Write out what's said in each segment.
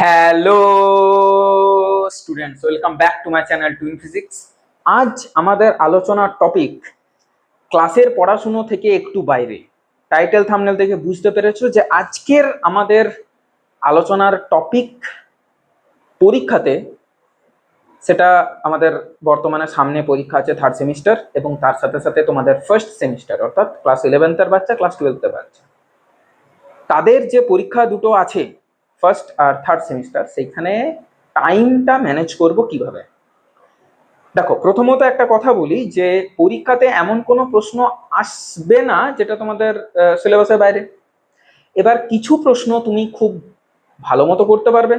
Hello students welcome back to my channel twin physics আজ আমাদের আলোচনার টপিক ক্লাসের পড়াশুনো থেকে একটু বাইরে। টাইটেল থামনেল থেকে বুঝতে পেরেছ যে আজকের আমাদের আলোচনার টপিক পরীক্ষাতে, সেটা আমাদের বর্তমানে সামনে পরীক্ষা আছে থার্ড সেমিস্টার এবং তার সাথে সাথে তোমাদের ফার্স্ট সেমিস্টার অর্থাৎ ক্লাস ইলেভেন্থের বাচ্চা ক্লাস টুয়েলভের বাচ্চা। তাদের যে পরীক্ষা দুটো আছে ফার্স্ট আর থার্ড সেমিস্টার সেইখানে টাইমটা ম্যানেজ করব কীভাবে? দেখো, প্রথমত একটা কথা বলি যে পরীক্ষাতে এমন কোনো প্রশ্ন আসবে না যেটা তোমাদের সিলেবাসের বাইরে। এবার কিছু প্রশ্ন তুমি খুব ভালো মতো করতে পারবে,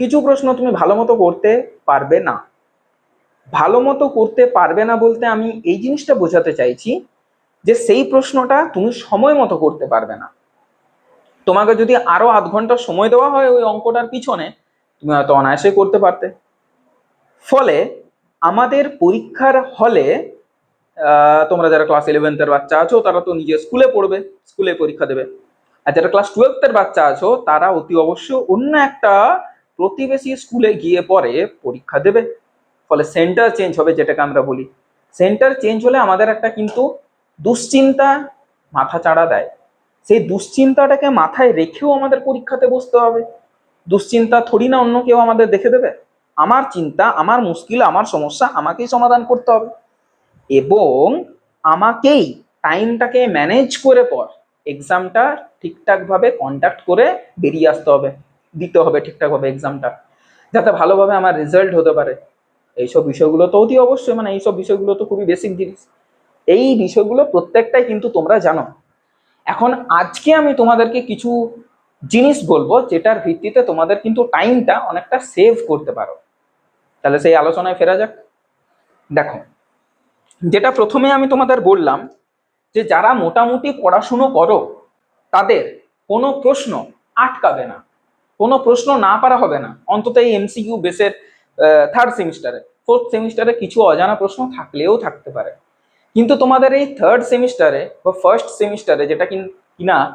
কিছু প্রশ্ন তুমি ভালো মতো করতে পারবে না। ভালো মতো করতে পারবে না বলতে আমি এই জিনিসটা বোঝাতে চাইছি যে সেই প্রশ্নটা তুমি সময় মতো করতে পারবে না। তোমাকে যদি আরও আধ ঘণ্টা সময় দেওয়া হয় ওই অঙ্কটার পিছনে, তুমি হয়তো অনায়াসে করতে পারতে। ফলে আমাদের পরীক্ষার হলে তোমরা যারা ক্লাস ইলেভেন্থের বাচ্চা আছো, তারা তো নিজে স্কুলে পড়বে স্কুলে পরীক্ষা দেবে। আর যারা ক্লাস টুয়েলভের বাচ্চা আছো, তারা অতি অবশ্য অন্য একটা প্রতিবেশী স্কুলে গিয়ে পরে পরীক্ষা দেবে। ফলে সেন্টার চেঞ্জ হবে যেটাকে আমরা বলি। সেন্টার চেঞ্জ হলে আমাদের একটা কিন্তু দুশ্চিন্তা মাথা চাড়া দেয়। সেই দুশ্চিন্তাটাকে মাথায় রেখেও আমাদের পরীক্ষাতে বসতে হবে। দুশ্চিন্তা থরি না অন্য কেউ আমাদের দেখে দেবে। আমার চিন্তা, আমার মুশকিল, আমার সমস্যা আমাকেই সমাধান করতে হবে। এবং আমাকেই টাইমটাকে ম্যানেজ করে পর এক্সামটা ঠিকঠাকভাবে কন্ডাক্ট করে বেরিয়ে আসতে হবে, দিতে হবে ঠিকঠাকভাবে এক্সামটা, যাতে ভালোভাবে আমার রেজাল্ট হতে পারে। এইসব বিষয়গুলো তো অতি অবশ্যই মানে এইসব বিষয়গুলো তো খুবই বেসিক জিনিস। এই বিষয়গুলো প্রত্যেকটাই কিন্তু তোমরা জানো। এখন আজকে আমি তোমাদেরকে কিছু জিনিস বলব যেটার ভিত্তিতে তোমাদের কিন্তু টাইমটা অনেকটা সেভ করতে পারো। তাহলে সেই আলোচনায় ফেরা যাক। দেখো, যেটা প্রথমে আমি তোমাদের বললাম যে যারা মোটামুটি পড়াশুনো করো, তাদের কোনো প্রশ্ন আটকাবে না। কোনো প্রশ্ন না পারা হবে না। অন্তত এই এমসিকিউ বেসের থার্ড সেমিস্টারে ফোর্থ সেমিস্টারে কিছু অজানা প্রশ্ন থাকলেও থাকতে পারে। কিন্তু তোমাদের এই থার্ড সেমিস্টারে বা ফার্স্ট সেমিস্টারে যেটা কিন-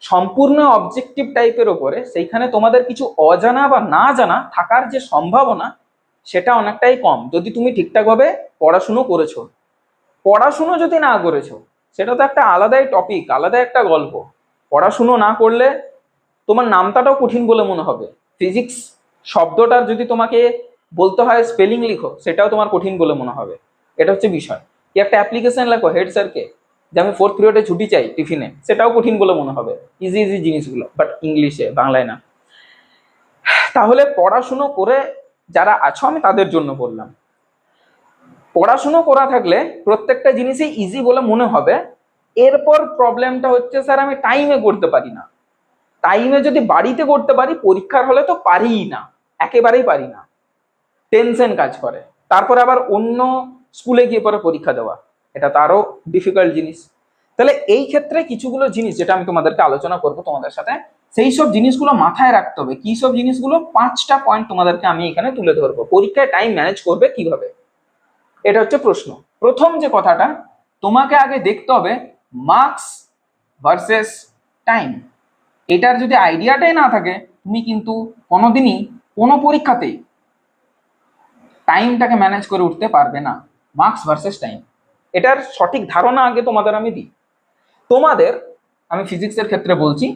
সম্পূর্ণ অবজেক্টিভ টাইপের ওপরে সেইখানে তোমাদের কিছু অজানা বা না জানা থাকার যে সম্ভাবনা, সেটা অনেকটাই কম। যদি তুমি ঠিকঠাকভাবে পড়াশুনো করেছ। পড়াশুনো যদি না করেছ, সেটা তো একটা আলাদাই টপিক আলাদা একটা গল্প। পড়াশুনো না করলে তোমার নামটাটাও কঠিন বলে মনে হবে। ফিজিক্স শব্দটার যদি তোমাকে বলতে হয় স্পেলিং লিখো, সেটাও তোমার কঠিন বলে মনে হবে। এটা হচ্ছে বিষয়। কি একটা অ্যাপ্লিকেশন লেখো হেড স্যারকে যে আমি ফোর্থ পিরিয়ডে ছুটি চাই টিফিনে, সেটাও কঠিন বলে মনে হবে। ইজি ইজি জিনিসগুলো বাট ইংলিশে বাংলায় না। তাহলে পড়াশুনো করে যারা আছো, আমি তাদের জন্য বললাম। পড়াশুনো করা থাকলে প্রত্যেকটা জিনিসই ইজি বলে মনে হবে। এরপর প্রবলেমটা হচ্ছে স্যার আমি টাইমে করতে পারি না। টাইমে যদি বাড়িতে করতে পারি, পরীক্ষার হলে তো পারিই না, একেবারেই পারি না। টেনশন কাজ করে। তারপরে আবার অন্য স্কুলে গিয়ে পরে পরীক্ষা দেওয়া। এটা তো আরও ডিফিকাল্ট জিনিস। তাহলে এই ক্ষেত্রে কিছুগুলো জিনিস যেটা আমি তোমাদেরকে আলোচনা করব তোমাদের সাথে, সেই সব জিনিসগুলো মাথায় রাখতে হবে। কি সব জিনিসগুলো? পাঁচটা পয়েন্ট তোমাদেরকে আমি এখানে তুলে ধরবো। পরীক্ষায় টাইম ম্যানেজ করবে কীভাবে? এটা হচ্ছে প্রশ্ন। প্রথম যে কথাটা, তোমাকে আগে দেখতে হবে মার্কস ভার্সেস টাইম এটার যদি আইডিয়াটাই না থাকে, তুমি কিন্তু কোনোদিনই কোনো পরীক্ষাতেই টাইমটাকে ম্যানেজ করে উঠতে পারবে না। Marks versus time. এটার সঠিক ধারণা আগে তোমাদের আমি দিই। তোমাদের, আমি ফিজিক্সের ক্ষেত্রে বলছি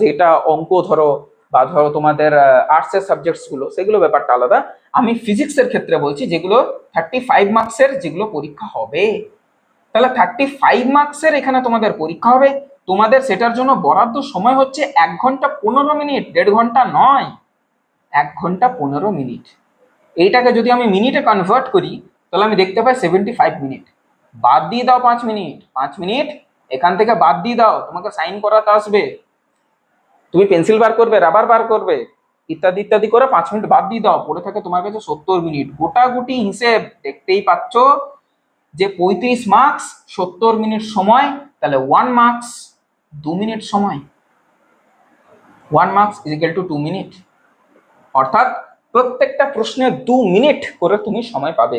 যেটা অঙ্ক ধরো বা ধরো তোমাদের আর্টসের সাবজেক্টসগুলো সেগুলো ব্যাপারটা আলাদা। আমি ফিজিক্সের ক্ষেত্রে বলছি, যেগুলো থার্টি ফাইভ মার্কসের যেগুলো পরীক্ষা হবে। তাহলে থার্টি ফাইভ মার্কসের এখানে তোমাদের পরীক্ষা হবে। তোমাদের সেটার জন্য বরাদ্দ সময় হচ্ছে এক ঘণ্টা পনেরো মিনিট, দেড় ঘণ্টা নয়। এক ঘণ্টা পনেরো মিনিট। এইটাকে যদি আমি মিনিটে কনভার্ট করি তাহলে আমি দেখতে পাই সেভেন্টি ফাইভ মিনিট বাদ দিয়ে দাও পাঁচ মিনিট পাঁচ মিনিট এখান থেকে বাদ দিয়ে দাও। তোমাকে সাইন করাতে আসবে। তুমি পেন্সিল বার করবে রাবার বার করবে, ইত্যাদি ইত্যাদি করে পাঁচ মিনিট বাদ দিয়ে দাও। পড়ে থাকে তোমার কাছে সত্তর মিনিট গোটাগুটি হিসেব দেখতেই পাচ্ছ যে পঁয়ত্রিশ মার্কস সত্তর মিনিট সময়, তাহলে ওয়ান মার্কস দু মিনিট সময়। One marks is equal to two minute অর্থাৎ প্রত্যেকটা প্রশ্নে দু মিনিট করে তুমি সময় পাবে।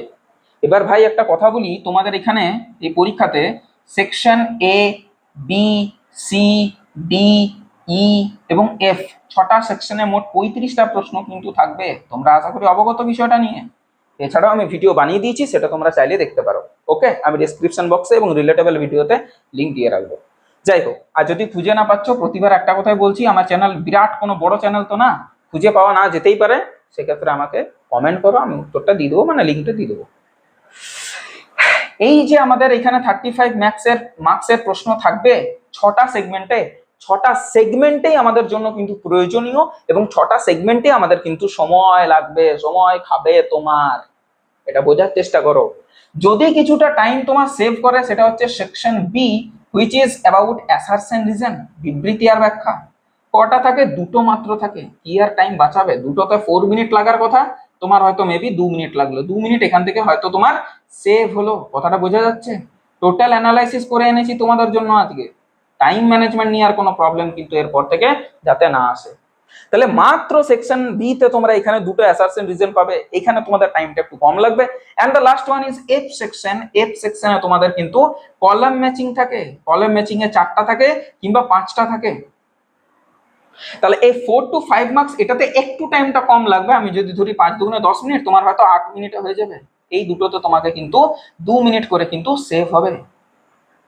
এবার ভাই একটা কথা বলি, তোমাদের এখানে এই পরীক্ষাতে section A B C D E এবং এফ ছটা সেকশনে মোট পঁয়ত্রিশটা প্রশ্ন কিন্তু থাকবে। তোমরা আশা করি অবগত বিষয়টা নিয়ে। এছাড়াও আমি ভিডিও বানিয়ে দিয়েছি, সেটা তোমরা চাইলে দেখতে পারো। ওকে আমি ডিসক্রিপশন বক্সে এবং রিলেটেবল ভিডিওতে লিঙ্ক দিয়ে রাখব। যাই হোক, আর যদি খুঁজে না পাচ্ছ, প্রতিবার একটা কথাই বলছি, আমার চ্যানেল বিরাট কোনো বড় চ্যানেল তো না। খুঁজে পাওয়া না যেতেই পারে, সেক্ষেত্রে আমাকে কমেন্ট করো, আমি উত্তরটা দিয়ে দেবো মানে লিঙ্কটা দিয়ে দেবো। এই যে আমাদের এখানে থার্টি ফাইভ ম্যাক্সের মার্কসের প্রশ্ন থাকবে, ছটা সেগমেন্টে ছটা সেগমেন্টেই আমাদের জন্য কিন্তু প্রয়োজনীয় এবং ছটা সেগমেন্টে আমাদের কিন্তু সময় লাগবে, সময় খাবে তোমার। এটা বোঝার চেষ্টা করো। যদি কিছুটা টাইম তোমার সেভ করে, সেটা হচ্ছে section B which is about assertion reason বিবৃতি আর ব্যাখ্যা। কটা থাকে? দুটো মাত্র থাকে। কি আর টাইম বাঁচাবে? দুটোতে ফোর মিনিট লাগার কথা। তোমার হয়তো মেবি দু মিনিট লাগল। দু মিনিট এখান থেকে হয়তো তোমার সেভ হলো। কথাটা বোঝা যাচ্ছে? টোটাল অ্যানালাইসিস করে এনেছি তোমাদের জন্য আজকে। টাইম ম্যানেজমেন্ট নিয়ে আর কোনো প্রবলেম কিন্তু এরপর থেকে যাতে না আসে। তাহলে মাত্র সেকশন বি তে তোমরা এখানে দুটো অ্যাসারশন রিজন পাবে। এখানে তোমাদের টাইমটা একটু কম লাগবে। And the last one is F section F সেকশনে তোমাদের কিন্তু কলাম ম্যাচিং থাকে। কলাম ম্যাচিং এ চারটা থাকে কিংবা পাঁচটা থাকে। তাহলে এই ফোর টু ফাইভ মার্কস এটাতে একটু টাইমটা কম লাগবে। আমি যদি ধরি পাঁচ দুগুণে দশ মিনিট, তোমার হয়তো আট মিনিটে হয়ে যাবে। এই দুটোতে তোমাকে কিন্তু দু মিনিট করে কিন্তু সেভ হবে।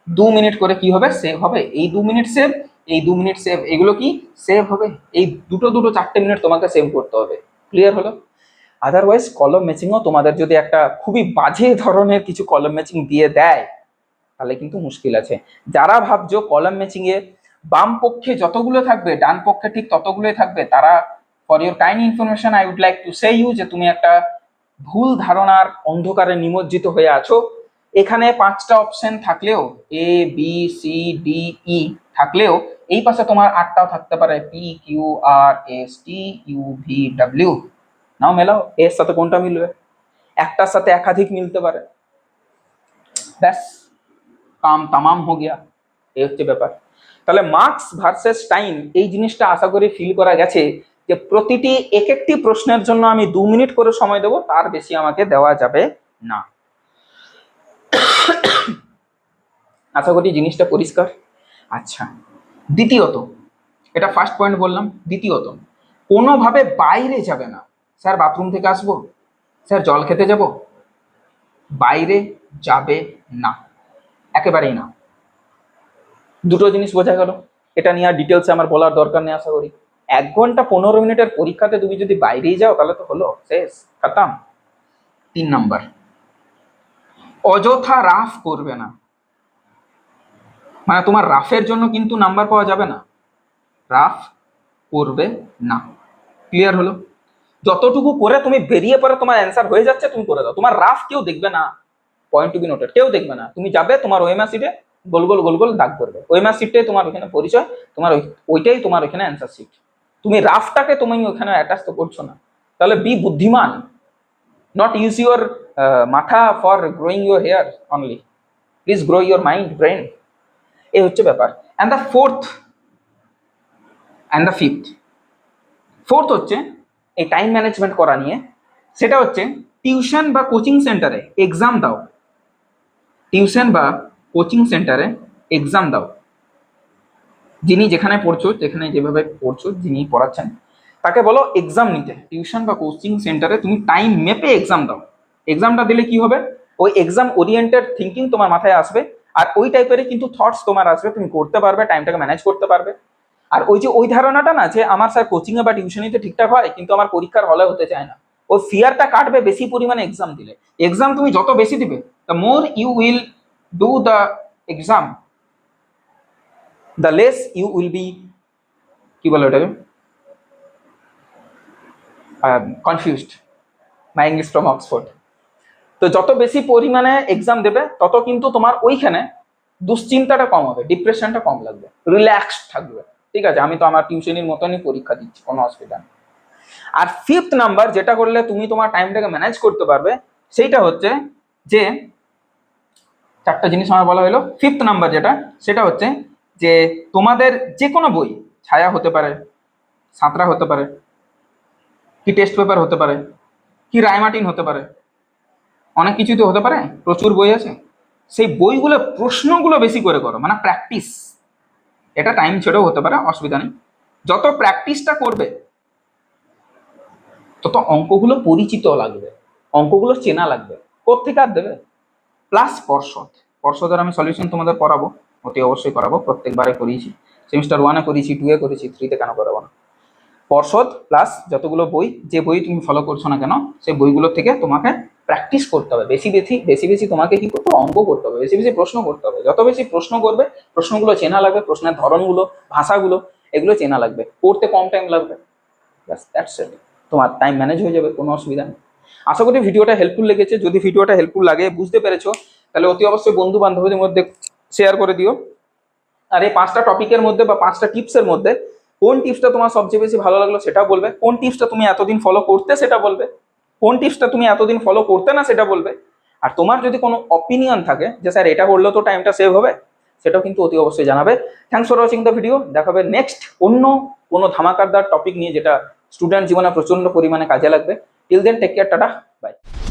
দু মিনিট করে কি হবে? সেভ হবে। এই দু মিনিট সেভ এই দু মিনিট সেভ এগুলো কি? সেভ হবে। এই দুটো দুটো, চারটে মিনিট তোমাকে সেভ করতে হবে। ক্লিয়ার হলো? আদারওয়াইজ কলম ম্যাচিংও তোমাদের যদি একটা খুবই বাজে ধরনের কিছু কলম ম্যাচিং দিয়ে দেয়, তাহলে কিন্তু মুশকিল আছে। যারা ভাবছ কলম ম্যাচিং এ বাম পক্ষে যতগুলো থাকবে, ডান পক্ষে ঠিক ততগুলোই থাকবে, তারা for your kind information I would like to say you যে তুমি একটা ভুল ধারণার অন্ধকারে নিমজ্জিত হয়ে আছো। এখানে পাঁচটা অপশন থাকলেও A B C D E থাকলেও, এই পাশে তোমার আটটাও থাকতে পারে P Q R S T U V W নাও মেলাও এর সাথে কোনটা মিলবে? একটার সাথে একাধিক মিলতে পারে। ব্যাস, কাম তামাম হো গিয়া, এই হচ্ছে ব্যাপার। তাহলে মার্কস ভার্সেস টাইম এই জিনিসটা আশা করি ফিল করা গেছে যে প্রতিটি এক একটি প্রশ্নের জন্য আমি দু মিনিট করে সময় দেবো, তার বেশি আমাকে দেওয়া যাবে না। আশা করি জিনিসটা পরিষ্কার। আচ্ছা দ্বিতীয়ত, এটা ফার্স্ট পয়েন্ট বললাম, দ্বিতীয়ত, কোনোভাবে বাইরে যাবে না। স্যার বাথরুম থেকে আসব? স্যার, জল খেতে যাব? বাইরে যাবে না। একেবারেই না। দুটো জিনিস বোঝা গেল। এটা নিয়ে আর ডিটেলসে আমার বলার দরকার নেই, আশা করি। এক ঘণ্টা পনেরো মিনিটের পরীক্ষাতে তুমি যদি বাইরেই যাও, তাহলে তো হলো। শেষ, খাতাম। তিন নাম্বার। অযথা রাফ করবে না। মানে তোমার রাফের জন্য কিন্তু নাম্বার পাওয়া যাবে না। রাফ করবে না। ক্লিয়ার হলো? যতটুকু করে তুমি বেরিয়ে পরে তোমার অ্যান্সার হয়ে যাচ্ছে, তুমি করে দাও। তোমার রাফ কেউ দেখবে না। পয়েন্ট টু বি নোটেড কেউ দেখবে না। তুমি যাবে তোমার ওয়েমা সিটে গোল গোল গোল গোল দাগ করবে ওই মাস সিটটাই তোমার ওখানে পরিচয়, তোমার ওইটাই তোমার ওখানে অ্যান্সার সিট তুমি রাফটাকে তুমি ওখানে অ্যাটাচ তো করছ না। তাহলে বি বুদ্ধিমান। নট ইউজ ইউর মাথা for growing your hair only please grow your mind brain এই হচ্ছে ব্যাপার। And the fourth and the fifth fourth হচ্ছে এই টাইম ম্যানেজমেন্ট করা নিয়ে। সেটা হচ্ছে টিউশন বা কোচিং সেন্টারে এক্সাম দাও। টিউশন বা কোচিং সেন্টারে এক্সাম দাও। যিনি যেখানে পড়ছো, যেখানে যেভাবে পড়ছো, যিনি পড়াচ্ছেন, তাকে বলো এক্সাম নিতে। টিউশন বা কোচিং সেন্টারে তুমি টাইম মেপে এক্সাম দাও। এক্সামটা দিলে কি হবে? ওই এক্সাম ওরিয়েন্টেড থিঙ্কিং তোমার মাথায় আসবে, আর ওই টাইপেরই কিন্তু থটস তোমার আসবে, তুমি করতে পারবে টাইমটাকে ম্যানেজ করতে পারবে। আর ওই যে ওই ধারণাটা না, যে আমার স্যার কোচিংয়ে বা টিউশনিতে ঠিকঠাক হয়, কিন্তু আমার পরীক্ষার হলে হতে চায় না। ওই ফিয়ারটা কাটবে বেশি পরিমাণে এক্সাম দিলে। এক্সাম তুমি যত বেশি দিবে the more you will do the exam the less you will be কি বলে ওটাকে? Confused my English from Oxford তো যত বেশি পরিমাণে এক্সাম দেবে, তত কিন্তু তোমার ওইখানে দুশ্চিন্তাটা কম হবে ডিপ্রেশনটা কম লাগবে রিল্যাক্স থাকবে। ঠিক আছে? আমি তো আমার টিউশনির মতনই পরীক্ষা দিচ্ছি, কোনো অসুবিধা নেই। আর ফিফথ নাম্বার যেটা করলে তুমি তোমার টাইমটাকে ম্যানেজ করতে পারবে, সেইটা হচ্ছে যে চারটা জিনিস আমার বলা হলো। ফিফথ নাম্বার যেটা, সেটা হচ্ছে যে তোমাদের যে কোনো বই, ছায়া হতে পারে, সাঁতরা হতে পারে, কি টেস্ট পেপার হতে পারে, কি রায়মার্টিন হতে পারে, অনেক কিছুই তো হতে পারে, প্রচুর বই আছে। সেই বইগুলো প্রশ্নগুলো বেশি করে করো মানে প্র্যাকটিস এটা টাইম ছেড়েও হতে পারে, অসুবিধা নেই। যত প্র্যাকটিসটা করবে, তত অঙ্কগুলো পরিচিত লাগবে, অঙ্কগুলো চেনা লাগবে। কোথেকে আর দেবে? প্লাস পর্ষদ। পর্ষদের আমি সলিউশন তোমাদের করাবো, অতি অবশ্যই করাবো, প্রত্যেকবারে করিয়েছি। সেমিস্টার ওয়ানে করিয়েছি টু এ করেছি থ্রিতে কেন করাবো না? পর্ষদ প্লাস যতগুলো বই, যে বই তুমি ফলো করছ না কেন, সেই বইগুলো থেকে তোমাকে প্র্যাকটিস করতে হবে। বেশি বেশি বেশি বেশি তোমাকে কি করতে অঙ্ক করতে হবে। বেশি বেশি প্রশ্ন করতে হবে। যত বেশি প্রশ্ন করবে, প্রশ্নগুলো চেনা লাগবে, প্রশ্নের ধরনগুলো, ভাষাগুলো, এগুলো চেনা লাগবে। পড়তে কম টাইম লাগবে। ব্যাস দ্যাটস তোমার টাইম ম্যানেজ হয়ে যাবে, কোনো অসুবিধা নেই। আশা করি ভিডিওটা হেল্পফুল লেগেছে। যদি ভিডিওটা হেল্পফুল লাগে, বুঝতে পেরেছ, তাহলে অতি অবশ্যই বন্ধু বান্ধবদের মধ্যে শেয়ার করে দিও। আর এই পাঁচটা টপিকের মধ্যে বা পাঁচটা টিপসের মধ্যে, কোন টিপসটা তোমার সবচেয়ে বেশি ভালো লাগল সেটা বলবে। কোন টিপসটা তুমি এতদিন ফলো করতে সেটা বলবে। কোন টিপসটা তুমি এতদিন ফলো করতে না সেটা বলবে। আর তোমার যদি কোনো অপিনিয়ন থাকে যে, স্যার, এটা করলেও তো টাইমটা সেভ হবে, সেটাও কিন্তু অতি অবশ্যই জানাবে। Thanks for watching the video দেখাবে নেক্সট অন্য কোনো ধামাকারদার টপিক নিয়ে, যেটা স্টুডেন্ট জীবনে প্রচণ্ড পরিমাণে কাজে লাগবে। till then take care Tada. bye